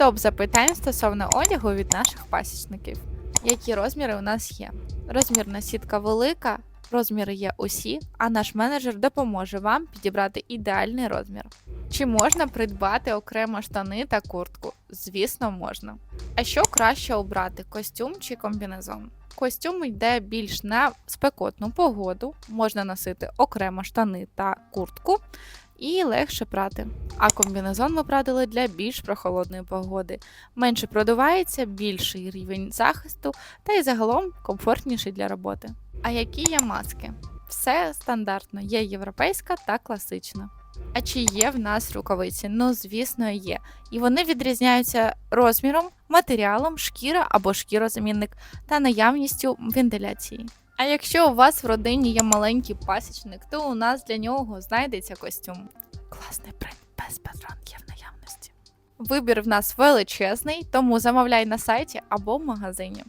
Топ запитань стосовно одягу від наших пасічників. Які розміри у нас є? Розмірна сітка велика, розміри є усі, а наш менеджер допоможе вам підібрати ідеальний розмір. Чи можна придбати окремо штани та куртку? Звісно, можна. А що краще обрати костюм чи комбінезон? Костюм йде більш на спекотну погоду, можна носити окремо штани та куртку і легше прати. А комбінезон ми прадили для більш прохолодної погоди. Менше продувається, більший рівень захисту та й загалом комфортніший для роботи. А які є маски? Все стандартно, є європейська та класична. А чи є в нас рукавиці? Ну, звісно, є. І вони відрізняються розміром, матеріалом, шкіра або шкірозамінник та наявністю вентиляції. А якщо у вас в родині є маленький пасічник, то у нас для нього знайдеться костюм. Класний принт без патронки в наявності. Вибір в нас величезний, тому замовляй на сайті або в магазині.